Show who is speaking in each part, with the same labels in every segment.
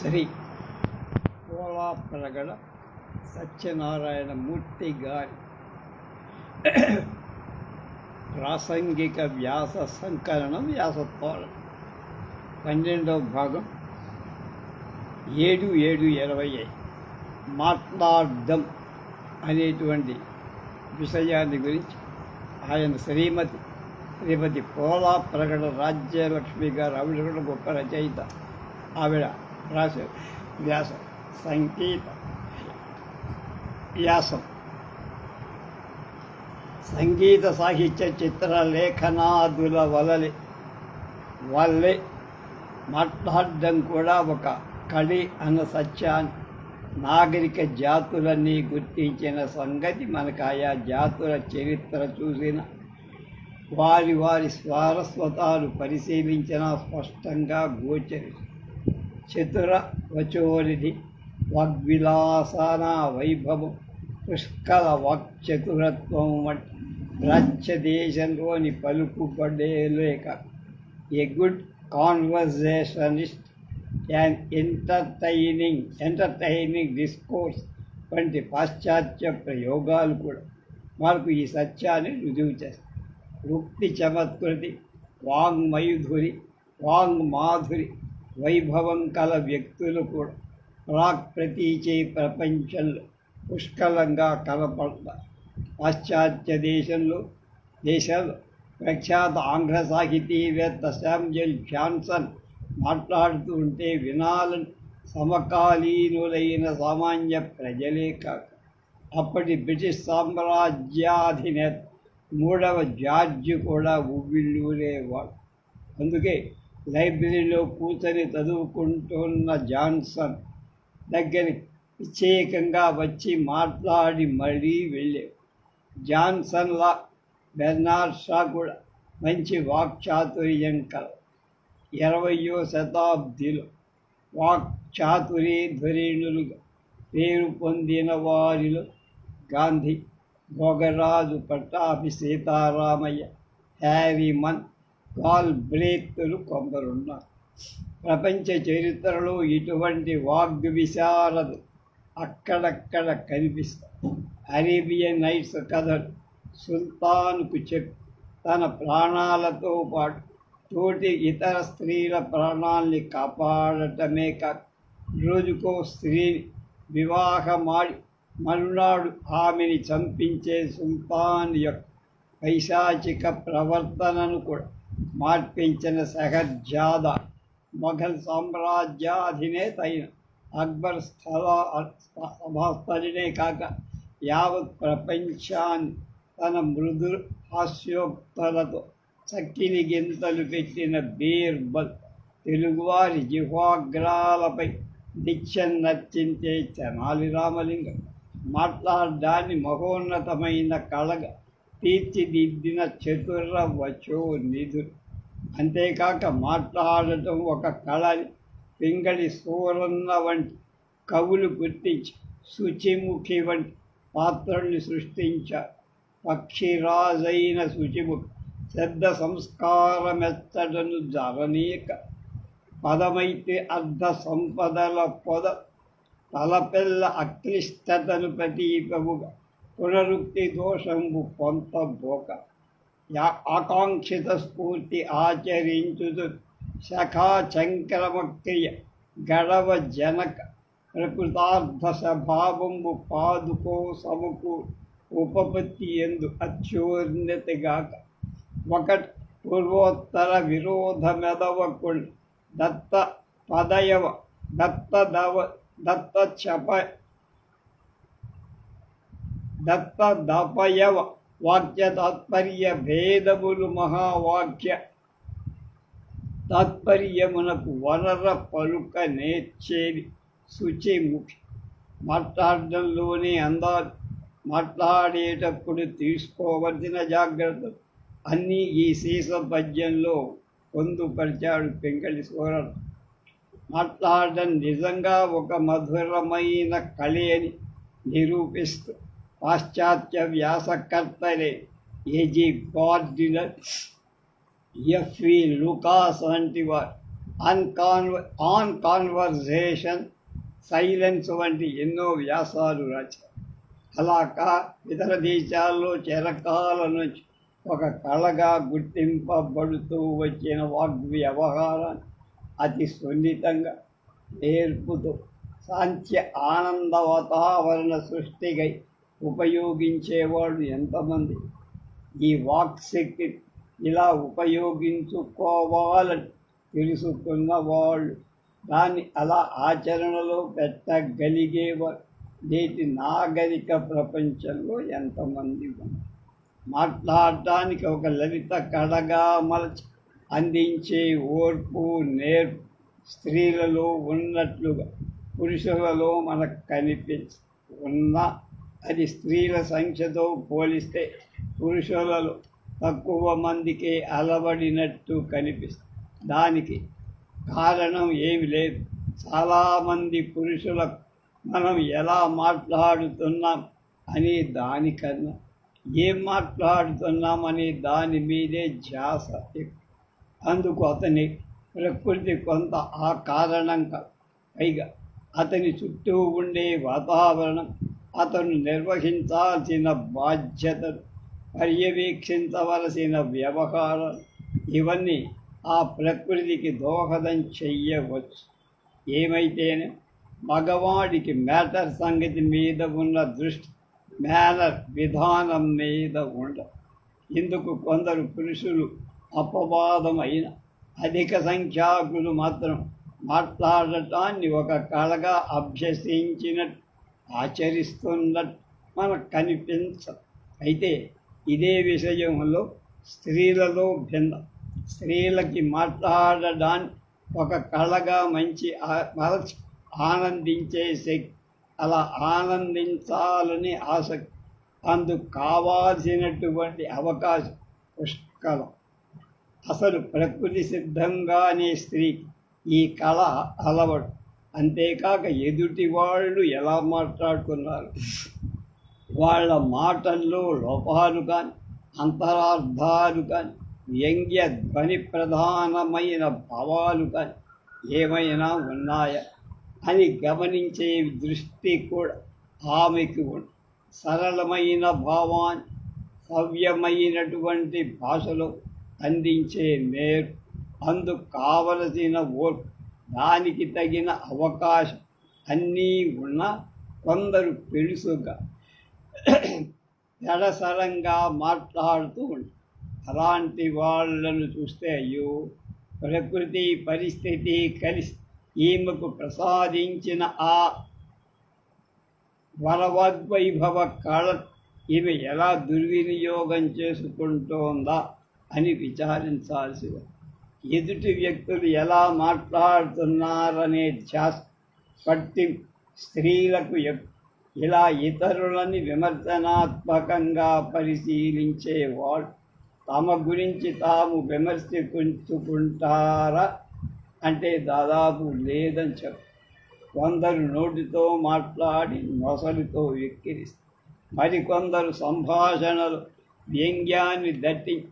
Speaker 1: శ్రీ కోలాప్రగడ సత్యనారాయణ మూర్తి గారి ప్రాసంగిక వ్యాస సంకలనం వ్యాసోత్సవాలు పన్నెండవ భాగం. ఏడు ఏడు ఇరవై మాట్లాడడం అనేటువంటి విషయాన్ని గురించి ఆయన శ్రీమతి శ్రీమతి పోలా ప్రగడ రాజ్యలక్ష్మి గారు ఆవిడ కూడా గొప్ప రచయిత. ఆవిడ రాశారు. వ్యాసం సంగీత వ్యాసం. సంగీత సాహిత్య చిత్ర లేఖనాదుల వలలే వాళ్ళే మాట్లాడడం కూడా ఒక కళి అన్న సత్యాన్ని నాగరిక జాతులన్నీ గుర్తించిన సంగతి మనకు ఆయా జాతుల చరిత్ర చూసిన వారి వారి స్వారస్వతాలు పరిశీలించిన స్పష్టంగా గోచరిస్తుంది. చతుర వచోరిది వాగ్విలాసన వైభవం పుష్కల వాక్చతురత్వం వంటి ప్రాచ్య దేశంలోని పలుకుబడేలేక a good conversationist and entertaining entertaining discourse వంటి పాశ్చాత్య ప్రయోగాలు కూడా మనకు ఈ సత్యాన్ని రుజువు చేస్తాయి. వృత్తి చమత్కృతి వాంగ్మయుధురి వాంగ్మాధురి వైభవం కల వ్యక్తులు కూడా. ప్రాక్ ప్రతీచే ప్రపంచంలో పుష్కలంగా కనపడతారు పాశ్చాత్య దేశంలో దేశాలు ప్రఖ్యాత ఆంగ్ల సాహితీవేత్త శామ్జల్ జాన్సన్ మాట్లాడుతూ ఉంటే వినాలని సమకాలీనులైన సామాన్య ప్రజలే కాక అప్పటి బ్రిటిష్ సామ్రాజ్యాధినేత మూడవ జార్జి కూడా ఉవ్విళ్ళూరేవాడు అందుకే లైబ్రరీలో కూర్చొని చదువుకుంటున్న జాన్సన్ దగ్గరికి ప్రత్యేకంగా వచ్చి మాట్లాడి మళ్ళీ వెళ్ళాడు. జాన్సన్లా బెర్నార్డ్ షా కూడా మంచి వాక్చాతుర్యం కల. ఇరవయో శతాబ్దిలో వాక్చాతురి ధ్వరీణులుగా పేరు పొందిన వారిలో గాంధీ భోగరాజు పట్టాభి సీతారామయ్య హ్యారీమన్ కాల్ బ్రేత్తులు కొందరున్నారు. ప్రపంచ చరిత్రలో ఇటువంటి వాగ్విశారదు అక్కడక్కడ కనిపిస్తాయి. అరేబియన్ నైట్స్ కథలు సుల్తాన్కు చెప్పి. తన ప్రాణాలతో పాటు తోటి ఇతర స్త్రీల ప్రాణాల్ని కాపాడటమే కాక రోజుకో స్త్రీని వివాహమాడి మరునాడు ఆమెని చంపించే సుల్తాన్ యొక్క పైశాచిక ప్రవర్తనను కూడా మార్పించిన సహజాద మొఘల్ సామ్రాజ్యాధినేత అయిన అక్బర్ స్థల సభాస్థలినే కాక యావత్ ప్రపంచాన్ని తన మృదు హాస్యోక్తలతో చక్కిని గింతలు పెట్టిన బీర్బల్ తెలుగువారి జిహ్వాగ్రాలపై దిక్షన్ నర్చించే చనాలి రామలింగం మాట్లాడడాన్ని మహోన్నతమైన కళగా తీర్చిదిద్దిన చతుర వచో నిధులు. అంతేకాక మాట్లాడటం ఒక కళని పింగళి సూరన్న వంటి కవులు గుర్తించి శుచిముఖి వంటి పాత్రల్ని సృష్టించారు పక్షిరాజైన శుచిముఖి శ్రద్ధ సంస్కారమెత్తడను జరనీక. పదమైతే అర్ధ సంపదల పొద తలపెల్ల అక్లిష్టతను ప్రతీకముగా. పునరుక్తి దోషంబు పొంత యా ఆకాంక్షిత స్ఫూర్తి ఆచరించుదు శఖా చంక్రమక్రియ గడవ జనక ప్రకృతార్థ స్వభావంబు పాదుకో సమకు ఉపపత్తి ఎందు అత్యోన్నతిగాక ఒకటి పూర్వోత్తర విరోధమెదవకుల్ దత్త పదయవ దత్త దవ దత్త చప దత్త దపయ వాక్య తాత్పర్య భేదములు మహావాక్య తాత్పర్యమునకు వనర పలుక నేర్చేది శుచిముఖి మాట్లాడడంలోనే అందాలు మాట్లాడేటప్పుడు తీసుకోవలసిన జాగ్రత్తలు అన్నీ ఈ శీస పద్యంలో పొందుపరిచాడు పెంకటి సూరన్ మాట్లాడడం నిజంగా ఒక మధురమైన కళి అని నిరూపిస్తూ పాశ్చాత్య వ్యాసకర్తలే A G Gardiner E V Lucas వంటి వారు అన్కాన్వ ఆన్ కాన్వర్జేషన్ సైలెన్స్ వంటి ఎన్నో వ్యాసాలు రచారు అలాక ఇతర దేశాల్లో చిరకాల నుంచి ఒక కళగా గుర్తింపబడుతూ వచ్చిన వాగ్వ్యవహారాన్ని అతి సున్నితంగా నేర్పుతూ సాంత్య ఆనంద వాతావరణ సృష్టిగై ఉపయోగించేవాళ్ళు ఎంతమంది? ఈ వాక్శక్తి ఇలా ఉపయోగించుకోవాలని తెలుసుకున్న వాళ్ళు దాన్ని అలా ఆచరణలో పెట్టగలిగేవారు నేటి నాగరిక ప్రపంచంలో ఎంతమంది ఉన్నారు? మాట్లాడటానికి ఒక లలిత కడగా మలచి అందించే ఓర్పు నేర్పు స్త్రీలలో ఉన్నట్లుగా పురుషులలో మనకు కనిపించ ఉన్న అది స్త్రీల సంఖ్యతో పోలిస్తే పురుషులలో తక్కువ మందికే అలవడినట్టు కనిపిస్తుంది. దానికి కారణం ఏమి లేదు. చాలామంది పురుషులకు మనం ఎలా మాట్లాడుతున్నాం అనే దానికన్నా ఏం మాట్లాడుతున్నాం అనే దాని మీదే ధ్యాస అందుకు అతని ప్రకృతి కొంత ఆ కారణంగా పైగా అతని చుట్టూ ఉండే వాతావరణం అతను నిర్వహించాల్సిన బాధ్యతలు పర్యవేక్షించవలసిన వ్యవహారాలు ఇవన్నీ ఆ ప్రకృతికి దోహదం చెయ్యవచ్చు. ఏమైతేనే మగవాడికి మ్యాటర్ సంగతి మీద ఉన్న దృష్టి మేనర్ విధానం మీద ఉండదు. ఇందుకు కొందరు పురుషులు అపవాదమైన అధిక సంఖ్యాకులు మాత్రం మాట్లాడటాన్ని ఒక కళగా అభ్యసించినట్టు ఆచరిస్తున్నట్టు మనకు కనిపించదు అయితే ఇదే విషయంలో స్త్రీలలో భిన్నం. స్త్రీలకి మాట్లాడడాన్ని ఒక కళగా మంచి మరచి మలచి ఆనందించే శక్తి అలా ఆనందించాలని ఆసక్తి. అందుకు కావాల్సినటువంటి అవకాశం పుష్కలం. అసలు ప్రకృతి సిద్ధంగానే స్త్రీ ఈ కళ అలవడు అంతేకాక ఎదుటి వాళ్ళు ఎలా మాట్లాడుకున్నారు? వాళ్ళ మాటల్లో లోపాలు కానీ అంతరార్థాలు కానీ వ్యంగ్య ధ్వని ప్రధానమైన భావాలు కానీ ఏమైనా ఉన్నాయా? అని గమనించే దృష్టి కూడా ఆమెకు ఉంది. సరళమైన భావాన్ని సవ్యమైనటువంటి భాషలో అందించే నేర్ అందుకు కావలసిన ఓర్పు దానికి తగిన అవకాశం అన్నీ ఉన్న కొందరు పెడుసుగా ఎడసరంగా మాట్లాడుతూ ఉంటారు అలాంటి వాళ్ళను చూస్తే అయ్యో ప్రకృతి పరిస్థితి కలిసి ఈమెకు ప్రసాదించిన ఆ వరవద్వైభవ కళ ఈమె ఎలా దుర్వినియోగం చేసుకుంటోందా అని విచారించాల్సి ఎదుటి వ్యక్తులు ఎలా మాట్లాడుతున్నారనే ధ్యాస పట్టి స్త్రీలకు ఇలా ఇతరులని విమర్శనాత్మకంగా పరిశీలించేవాడు తమ గురించి తాము విమర్శించుకుంటారా అంటే దాదాపు లేదని చెప్పు కొందరు నోటితో మాట్లాడి నొసలితో వెక్కిరిస్తారు. మరికొందరు సంభాషణలు వ్యంగ్యాన్ని దట్టి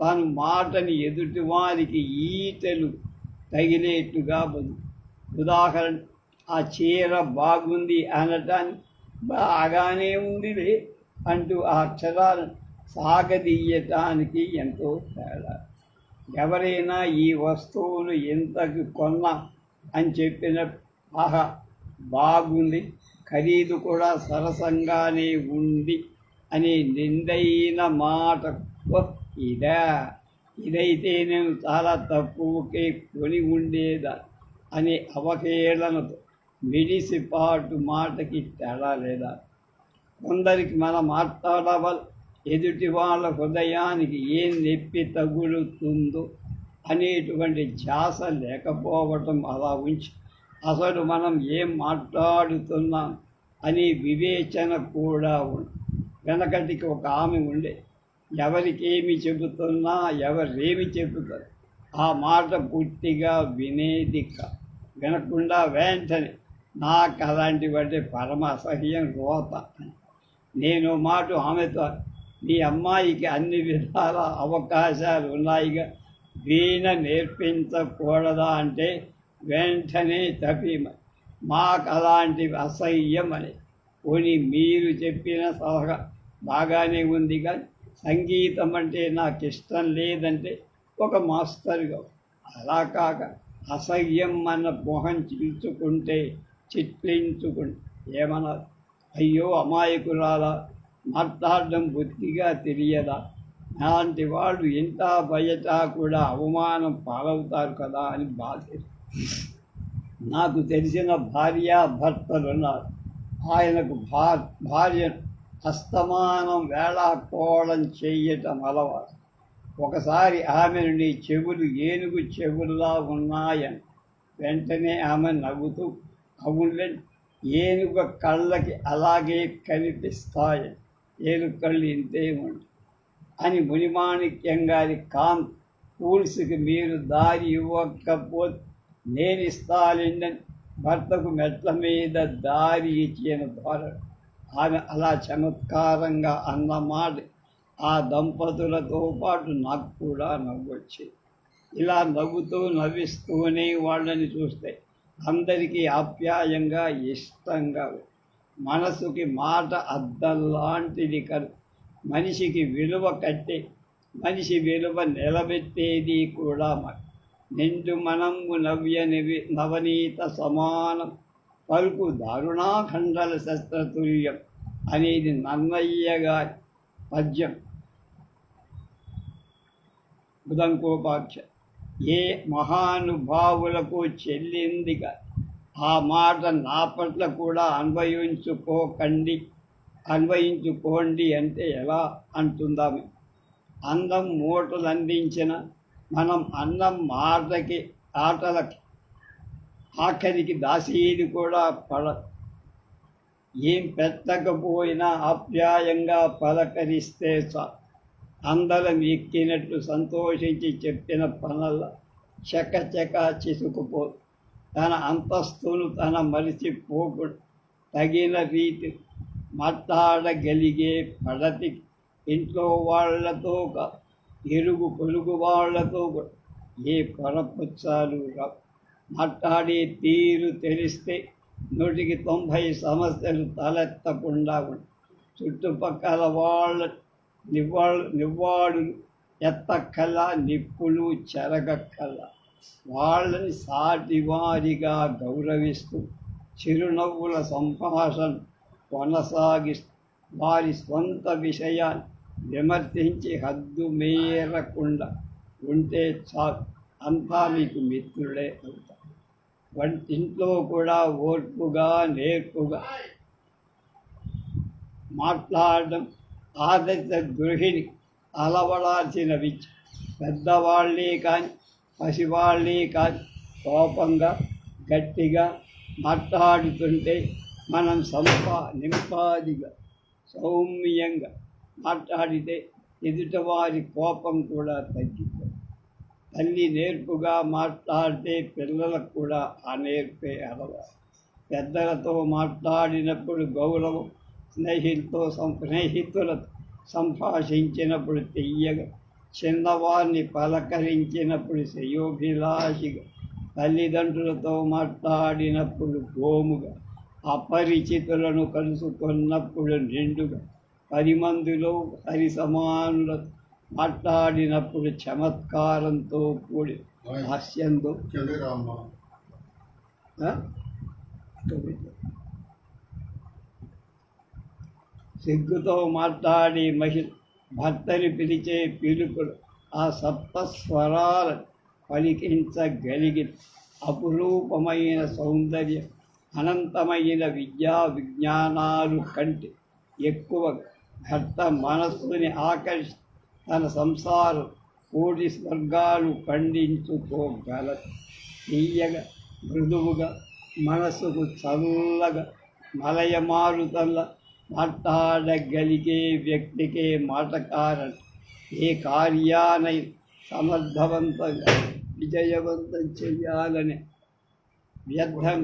Speaker 1: తాను మాటని ఎదుటివారికి ఈటలు తగిలేట్టుగా ఉదాహరణ ఆ చీర బాగుంది అనటాన్ని బాగానే ఉందిలే అంటూ ఆ అక్షరాలను సాగదీయటానికి ఎంతో తేడా. ఎవరైనా ఈ వస్తువులు ఇంతకు కొన్నా అని చెప్పిన ఆహా బాగుంది ఖరీదు కూడా సరసంగానే ఉంది అనే నిందైన మాట ఇదా ఇదైతే నేను చాలా తక్కువకే కొని ఉండేదా అనే అవహేళనతో మిడిసిపాటు మాటకి తేడా లేదా కొందరికి మనం మాట్లాడవల్ ఎదుటి వాళ్ళ హృదయానికి ఏం నొప్పి తగులుతుందో అనేటువంటి ధ్యాస లేకపోవటం అలా ఉంచి అసలు మనం ఏం మాట్లాడుతున్నాం అనే వివేచన కూడా ఉంది వెనకటికి ఒక ఆమె ఉండే ఎవరికేమి చెబుతున్నా ఎవరేమి చెబుతారు. ఆ మాట పూర్తిగా వినేది కా వినకుండా వెంటనే నాకు అలాంటివంటే పరమ అసహ్యం రోత నేను మాట ఆమెతో మీ అమ్మాయికి అన్ని విధాల అవకాశాలు ఉన్నాయిగా వీణ నేర్పించకూడదా? అంటే వెంటనే తప్పిమ మాకు అలాంటి అసహ్యం అని. పోనీ మీరు చెప్పిన సలహా బాగానే ఉంది కానీ సంగీతం అంటే నాకు ఇష్టం లేదంటే ఒక మాస్టర్గా. అలా కాక అసహ్యం మన మొహం చీల్చుకుంటే చిట్లించుకుంటే ఏమన్నారు? అయ్యో అమాయకురాలా? మాట్లాడడం బుద్ధిగా తెలియదా? అలాంటి వాళ్ళు ఎంత బయట కూడా అవమానం పాలవుతారు కదా అని బాధ నాకు తెలిసిన భార్య భర్తలు ఉన్నారు ఆయనకు భా భార్య అస్తమానం వేళాకోళం చెయ్యటం అలవాటు ఒకసారి ఆమెను నీ చెవులు ఏనుగు చెవుల్లా ఉన్నాయని వెంటనే ఆమె నవ్వుతూ అవునులే ఏనుగు కళ్ళకి అలాగే కనిపిస్తాయి. ఏనుగు కళ్ళు ఇంతే అని మునిమాణిక్యం గారి కాంత్ కూల్స్కి మీరు దారి ఇవ్వకపోతే నేను ఇస్తానండి భర్తకు మెట్ల మీద దారి ఇచ్చిన ధోరణి ఆమె అలా చమత్కారంగా అన్నమాట ఆ దంపతులతో పాటు నాకు కూడా నవ్వొచ్చేది ఇలా నవ్వుతూ నవ్విస్తూనే వాళ్ళని చూస్తే అందరికీ ఆప్యాయంగా ఇష్టంగా మనసుకి మాట అద్దల్లాంటిది కాదు. మనిషికి విలువ కట్టే మనిషి విలువ నిలబెట్టేది కూడా నిండు మనంబు నవ్యనివి నవనీత సమానం. పలుకు దారుణాఖండల శస్త్రతుల్యం అనేది నన్నయ్య గారి పద్యం. బుధంకోపాక్ష ఏ మహానుభావులకు చెల్లిందిగా ఆ మాట నా పట్ల కూడా అన్వయించుకోకండి అన్వయించుకోండి అంటే ఎలా అంటుందామె అందం మూటలు అందించిన మనం అన్నం మాటకి ఆటలకి ఆఖరికి దాసీది కూడా పడ ఏం పెట్టకపోయినా ఆప్యాయంగా పలకరిస్తే అందరం ఎక్కినట్లు సంతోషించి చెప్పిన పనుల చెక్క చిసుకుపో తన అంతస్తును తన మరిచిపోకుండా తగిన రీతి మాట్లాడగలిగే పడతి ఇంట్లో వాళ్ళతో ఎరుగు ఇరుగు పొరుగు వాళ్ళతో కూడా ఏ పొరపుచ్చాలు రా మాట్లాడే తీరు తెలిస్తే నూటికి తొంభై సమస్యలు తలెత్తకుండా ఉంటాయి చుట్టుపక్కల వాళ్ళ నివ్వాళ్ళు నివ్వాడు ఎత్తక్కల నిప్పులు చెరగక్కల. వాళ్ళని సాటివారిగా గౌరవిస్తూ చిరునవ్వుల సంభాషణ కొనసాగిస్తూ వారి స్వంత విషయాన్ని విమర్శించి హద్దు మేరకుండా ఉంటే చాలు. అంతా మీకు మిత్రుడే అవుతారు. వంటింట్లో కూడా ఓర్పుగా నేర్పుగా మాట్లాడడం ఆదర్శ గృహిణి అలవడాల్సిన విద్య పెద్దవాళ్ళే కానీ పసివాళ్ళే కానీ కోపంగా గట్టిగా మాట్లాడుతుంటే మనం సంపా నింపాదిగా సౌమ్యంగా మాట్లాడితే ఎదుటివారి కోపం కూడా తగ్గింది తల్లి నేర్పుగా మాట్లాడితే పిల్లలకు కూడా ఆ నేర్పే అలవాటు పెద్దలతో మాట్లాడినప్పుడు గౌరవం స్నేహితులతో సం స్నేహితులతో సంభాషించినప్పుడు తెయ్యగా చిన్నవారిని పలకరించినప్పుడు శ్రేయోభిలాషిగా తల్లిదండ్రులతో మాట్లాడినప్పుడు గోముగా అపరిచితులను కలుసుకున్నప్పుడు నిండుగా పది మందిలో హరి సమానులతో మాట్లాడినప్పుడు చమత్కారంతో కూడి హాస్యంతో? సిగ్గుతో మాట్లాడి మహిళ భర్తని పిలిచే పిలుపులు ఆ సప్త స్వరాలు పలికించగలిగి అపురూపమైన సౌందర్యం అనంతమైన విద్యా విజ్ఞానాలు కంటే ఎక్కువ భర్త మనస్సుని ఆకర్షి తన సంసారం కోటి స్వర్గాలు పండించుకోగల తీయగా మృదువుగా మనసుకు చల్లగా మలయమారుతల్ల మాట్లాడగలిగే వ్యక్తికే మాటకారణ ఏ కార్యానై సమర్థవంతంగా విజయవంతం చెయ్యాలని వ్యర్థం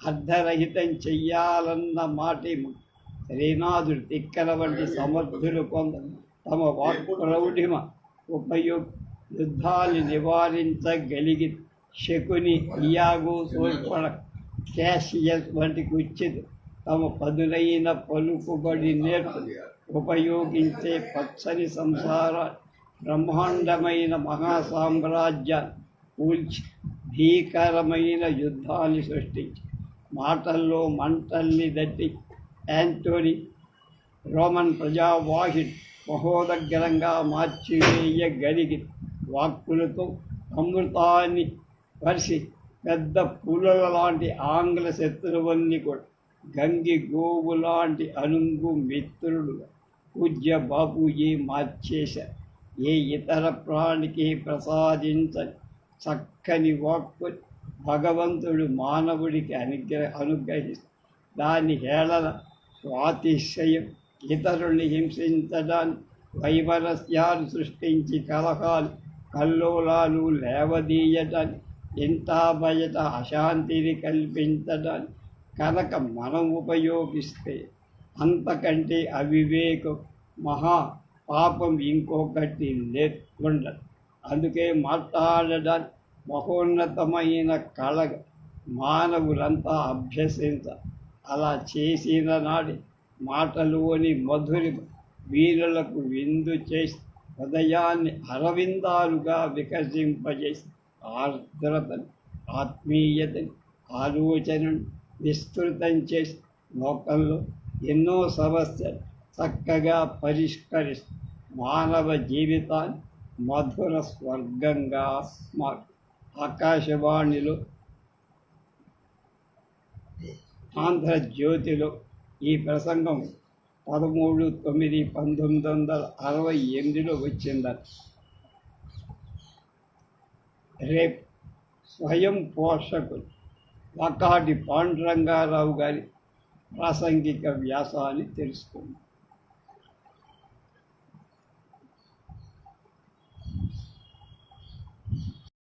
Speaker 1: అర్ధరహితం చెయ్యాలన్న మాట శ్రీనాథుడు తిక్కల వంటి సమర్థులు కొంత తమ వాక్ ప్రౌఢిమ ఉపయోగ యుద్ధాలు నివారించగలిగి శకుని ఇయాగో సోర్పణ క్యాషియస్ వంటి కుచ్చిత్ తమ పదులైన పలుకుబడి నేర్పు ఉపయోగించే పచ్చని సంసార బ్రహ్మాండమైన మహాసామ్రాజ్య కూల్చి భీకరమైన యుద్ధాన్ని సృష్టించి మాటల్లో మంటల్ని దట్టి యాంటోనీ రోమన్ ప్రజావాహిని మహోదగ్గరంగా మార్చివేయగలిగి వాక్కులతో అమృతాన్ని పరిచి పెద్ద పులుల లాంటి ఆంగ్ల శత్రువుల్ని కూడా గంగి గోవు లాంటి అనుంగు మిత్రుడు పూజ్య బాబుజీ మార్చేశారు ఏ ఇతర ప్రాణికి ప్రసాదించని చక్కని వాక్కు భగవంతుడు మానవుడికి అనుగ్రహ అనుగ్రహిస్తాడు దాని హేళన స్వాతిశయం ఇతరుల్ని హింసించడం వైవరస్యాలు సృష్టించి కలహాలు కల్లోలాలు లేవదీయటం ఇంత బయట అశాంతిని కల్పించటం కనుక మనం ఉపయోగిస్తే అంతకంటే అవివేకం మహా పాపం ఇంకొకటి లేకుండదు. అందుకే మాట్లాడడం మహోన్నతమైన కళ మానవులంతా అభ్యసించ. అలా చేసిన నాడి మాటలోని మధురి వీరులకు విందు చేసి హృదయాన్ని అరవిందాలుగా వికసింపజేసి ఆర్ద్రతను ఆత్మీయతని ఆలోచనను విస్తృతం చేసి లోకంలో ఎన్నో సమస్యలు చక్కగా పరిష్కరిస్తూ మానవ జీవితాన్ని మధుర స్వర్గంగా మారు ఆకాశవాణిలో ఆంధ్రజ్యోతిలో ఈ ప్రసంగం పదమూడు తొమ్మిది పంతొమ్మిది వందల అరవై ఎనిమిదిలో వచ్చిందట. రేపు స్వయం పోషకులు వకాటి పాండురంగారావు గారి ప్రాసంగిక వ్యాసాన్ని తెలుసుకుందాం.